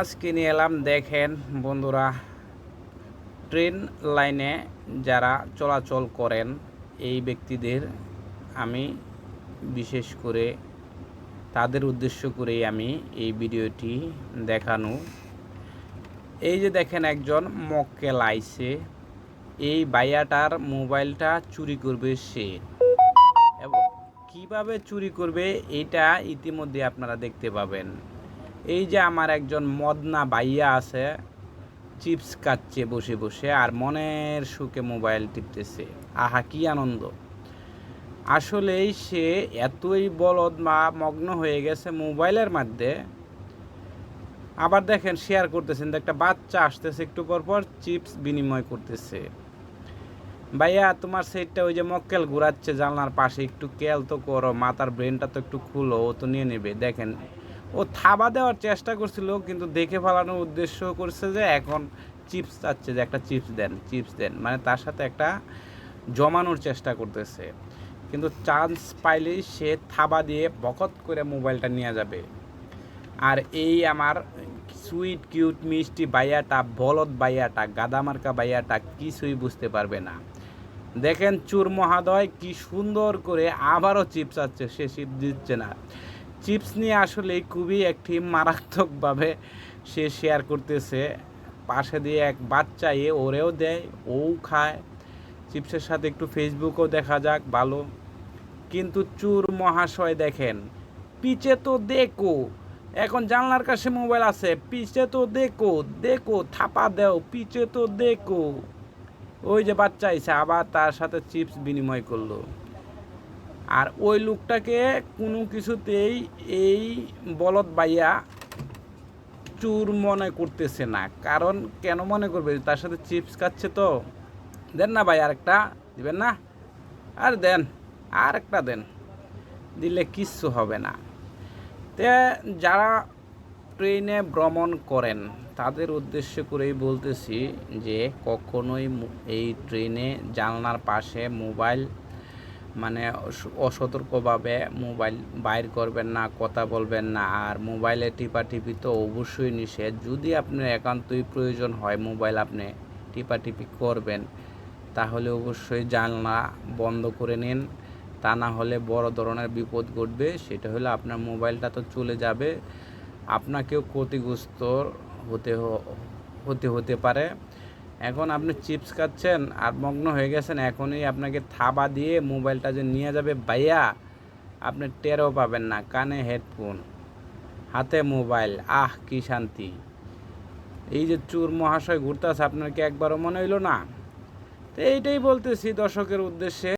আজকে নিয়ে এলাম, দেখেন বন্ধুরা, ট্রেন লাইনে যারা চলাচল করেন, এই ব্যক্তিদের আমি বিশেষ করে তাদের উদ্দেশ্য করেই আমি এই ভিডিওটি দেখানো। এই যে দেখেন একজন মক্কেল আইছে এই বাইয়াটার মোবাইলটা চুরি করবে সে। এবং কীভাবে চুরি করবে, এটা ইতিমধ্যে আপনারা দেখতে পাবেন। এই যে আমার একজন মদনা ভাইয়া আছে, চিপস কাচ্ছে বসে বসে আর মনের সুখে মোবাইল টিপতেছে। আহা, কি আনন্দ। আসলেই সে এতই বলদ বা মগ্ন হয়ে গেছে মোবাইলের মধ্যে। আবার দেখেন শেয়ার করতেছেন একটা বাচ্চা আসতেছে একটু পর পর চিপস বিনিময় করতেছে। ভাইয়া, তোমার সেটটা ওই যে মক্কেল ঘুরাচ্ছে, জানলার পাশে একটু কেল তো করো, মাথার ব্রেনটা তো একটু খুলো, ও তো নিয়ে নেবে। দেখেন ও থাবা দেওয়ার চেষ্টা করছিল, কিন্তু দেখে ফেলানোর উদ্দেশ্য করছে যে এখন চিপস চাচ্ছে, যে একটা চিপস দেন চিপস দেন। মানে তার সাথে একটা জমানোর চেষ্টা করতেছে। কিন্তু চান্স পাইলেই সে থাবা দিয়ে বকত করে মোবাইলটা নিয়ে যাবে। আর এই আমার সুইট, কিউট, মিষ্টি বাইয়াটা বলদ বাইয়াটা গাদামার্কা বাইয়াটা কিছুই বুঝতে পারবে না। দেখেন চুর মহাদয় কি সুন্দর করে আবারও চিপস আছে সে চিপ দিচ্ছে না। চিপস নিয়ে আসলে খুবই একটি মারাত্মকভাবে সে শেয়ার করতেছে। পাশে দিয়ে এক বাচ্চা এ ওরেও দেয় ও খায়। চিপসের সাথে একটু ফেসবুকও দেখা যাক, ভালো। কিন্তু চুর মহাশয় দেখেন পিছে তো দেখো। এখন জানলার কাছে মোবাইল আছে পিছে তো দেখো দেখো, থাপা দেও পিছে তো দেখো। ওই যে বাচ্চা আইসে আবার তার সাথে চিপস বিনিময় করল। আর ওই লোকটাকে কোনো কিছুতেই এই বলদ বাইয়া চুর মনে করতেছে না। কারণ কেন মনে করবে? তার সাথে চিপস খাচ্ছে তো। দেন না ভাই আরেকটা। দিবেন না? আর দেন আর একটা দেন। দিলে কিচ্ছু হবে না। তে যারা ট্রেনে ভ্রমণ করেন, তাদের উদ্দেশ্য করেই বলতেছি যে কখনোই এই ট্রেনে জানলার পাশে মোবাইল মানে অস- অসতর্কভাবে মোবাইল বাইর করবেন না, কথা বলবেন না। আর মোবাইলে টিপাটিপি তো অবশ্যই নিষেধ। যদি আপনার একান্তই প্রয়োজন হয় মোবাইল আপনি টিপাটিপি করবেন, তাহলে অবশ্যই জানলা বন্ধ করে নিন। তা না হলে বড় ধরনের বিপদ ঘটবে। সেটা হলো আপনার মোবাইলটা তো চলে যাবে। আপনাকেও ক্ষতিগ্রস্ত হতে হতে হতে পারে। এখন আপনি চিপস খাচ্ছেন আর মগ্ন হয়ে গেছেন, এখনই আপনাকে থাবা দিয়ে মোবাইলটা যে নিয়ে যাবে বাইয়া আপনি টেরও পাবেন না, কানে হেডফোন, হাতে মোবাইল, আহ, কি শান্তি। এই যে চুর মহাশয় ঘুরতে আছে আপনার কি একবারও মনে হইল না? তো এইটাই বলতেছি দর্শকের উদ্দেশ্যে।